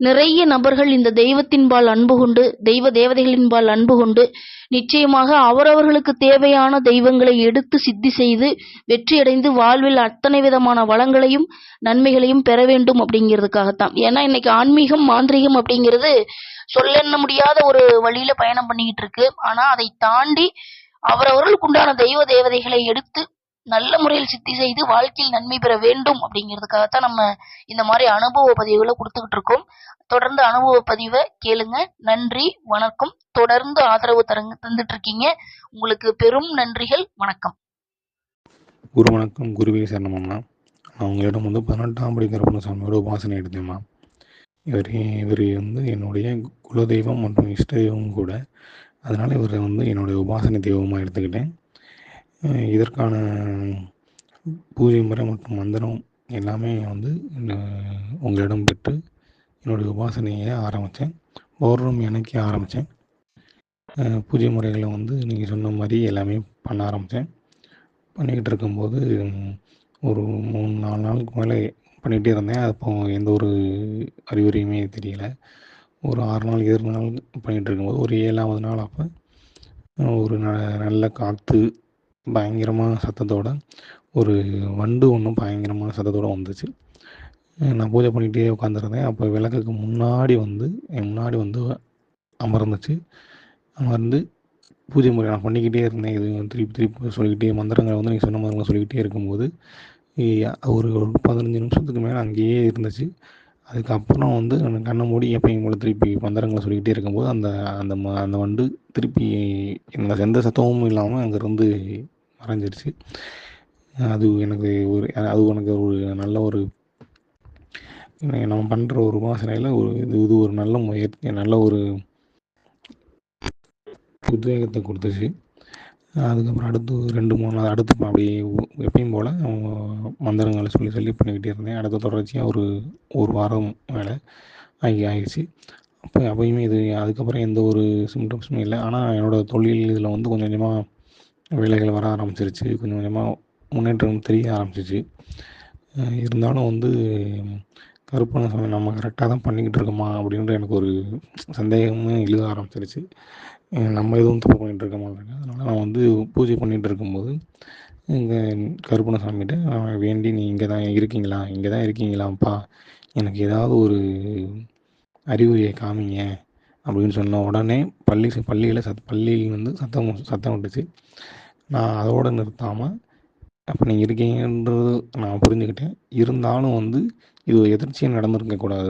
நிறைய நபர்கள் இந்த தெய்வத்தின்பால் அன்பு கொண்டு தெய்வ தேவதைகளின்பால் அன்பு கொண்டு நிச்சயமாக அவரவர்களுக்கு தேவையான தெய்வங்களை எடுத்து சித்தி செய்து வெற்றியடைந்து வாழ்வில் அத்தனை விதமான வளங்களையும் நன்மைகளையும் பெற வேண்டும் அப்படிங்கிறதுக்காகத்தான். ஏன்னா இன்னைக்கு ஆன்மீகம் மாந்திரீகம் அப்படிங்கிறது சொல்லெண்ண முடியாத ஒரு வழியில பயணம் பண்ணிக்கிட்டு இருக்கு. ஆனா அதை தாண்டி அவரவர்களுக்கு உண்டான தெய்வ தேவதைகளை எடுத்து நல்ல முறையில் சித்தி செய்து வாழ்க்கையில் நன்மை பெற வேண்டும் அப்படிங்கிறதுக்காகத்தான் நம்ம இந்த மாதிரி அனுபவ பதிவுகளை கொடுத்துக்கிட்டு இருக்கோம். தொடர்ந்து அனுபவ பதிவை கேளுங்க. நன்றி வணக்கம். தொடர்ந்து ஆதரவு தரங்க தந்துட்டு இருக்கீங்க. உங்களுக்கு பெரும் நன்றிகள். வணக்கம். குரு வணக்கம். குருவே சரணமம்மா. நான் உங்களிடம் வந்து பதினெட்டாம் படி கருப்பணசாமியோட உபாசனை எடுத்தேம்மா. இவர் இவர் வந்து என்னுடைய குலதெய்வம் மற்றும் இஷ்ட தெய்வம் கூட. அதனால் இவரை வந்து என்னுடைய உபாசனை தெய்வமாக எடுத்துக்கிட்டேன். இதற்கான பூஜை முறை மற்றும் மந்திரம் எல்லாமே வந்து உங்களிடம் பெற்று என்னுடைய உபாசனையை ஆரம்பித்தேன். பௌர்ணமி அன்னைக்கு ஆரம்பித்தேன். பூஜை முறைகளை வந்து நீங்கள் சொன்ன மாதிரி எல்லாமே பண்ண ஆரம்பித்தேன். பண்ணிக்கிட்டு இருக்கும்போது ஒரு மூணு நாலு நாளுக்கு மேலே பண்ணிகிட்டே இருந்தேன். அப்போ எந்த ஒரு அறிகுறியுமே தெரியல. ஒரு ஆறு நாள் ஏழு நாள் பண்ணிகிட்டு இருக்கும்போது ஒரு ஏழாவது நாள் அப்போ ஒரு ந நல்ல காற்று பயங்கரமான சத்தத்தோடு ஒரு வண்டு ஒன்றும் பயங்கரமான சத்தத்தோடு வந்துச்சு. நான் பூஜை பண்ணிகிட்டே உட்காந்துருந்தேன் அப்போ விளக்குக்கு முன்னாடி வந்து என் முன்னாடி வந்து அமர்ந்துச்சு. அமர்ந்து பூஜை முறை நான் பண்ணிக்கிட்டே இருந்தேன். இது திருப்பி திருப்பி சொல்லிக்கிட்டே மந்திரங்களை வந்து நீங்கள் சொன்ன மந்திரங்களை சொல்லிக்கிட்டே இருக்கும்போது ஒரு ஒரு பதினஞ்சு நிமிஷத்துக்கு மேலே அங்கேயே இருந்துச்சு. அதுக்கப்புறம் வந்து கண்ணை மூடி எப்பயும் போல் திருப்பி மந்திரங்களை சொல்லிக்கிட்டே இருக்கும்போது அந்த அந்த ம அந்த வண்டு திருப்பி எந்த எந்த சத்தமும் இல்லாமல் அங்கேருந்து மறைஞ்சிருச்சு. அது எனக்கு ஒரு அது எனக்கு ஒரு நல்ல ஒரு நம்ம பண்ணுற ஒரு உபாசனையில் ஒரு இது இது ஒரு நல்ல முயற்சி நல்ல ஒரு உத்வேகத்தை கொடுத்துச்சு. அதுக்கப்புறம் அடுத்து ரெண்டு மூணு நாள் அடுத்து அப்படி எப்பயும் போல் மந்திரங்களை சொல்லி சொல்லி பண்ணிக்கிட்டே இருந்தேன். அடுத்த தொடர்ச்சியாக ஒரு ஒரு வாரம் மேலே ஆகி ஆகிடுச்சு. அப்போ அப்பயுமே இது அதுக்கப்புறம் எந்த ஒரு சிம்டம்ஸுமே இல்லை. ஆனால் என்னோடய தொழில் இதில் வந்து கொஞ்சம் கொஞ்சமாக வேலைகள் வர ஆரம்பிச்சிருச்சு. கொஞ்சம் கொஞ்சமாக முன்னேற்றம் தெரிய ஆரம்பிச்சிச்சு. இருந்தாலும் வந்து கருப்பணசாமி நம்ம கரெக்டாக தான் பண்ணிக்கிட்டு இருக்கோமா அப்படின்ற எனக்கு ஒரு சந்தேகமும் எழுத ஆரம்பிச்சிருச்சு. நம்ம எதுவும் தப்பு பண்ணிகிட்டு இருக்க மாட்டேங்க அதனால் நான் வந்து பூஜை பண்ணிகிட்டு இருக்கும்போது இங்கே கருப்பணசாமிகிட்ட நான் வேண்டி நீ இங்கே தான் இருக்கீங்களா? இங்கே தான் இருக்கீங்களாப்பா எனக்கு ஏதாவது ஒரு அறிகுறியை காமிங்க அப்படின்னு சொன்ன உடனே பள்ளி பள்ளியில் சத் பள்ளியில் வந்து சத்தம் சத்தம் விட்டுச்சு. நான் அதோடு நிறுத்தாமல் அப்போ நீங்கள் இருக்கீங்கன்றது நான் புரிஞ்சுக்கிட்டேன். இருந்தாலும் வந்து இது எதிர்ச்சியாக நடந்திருக்கக்கூடாது.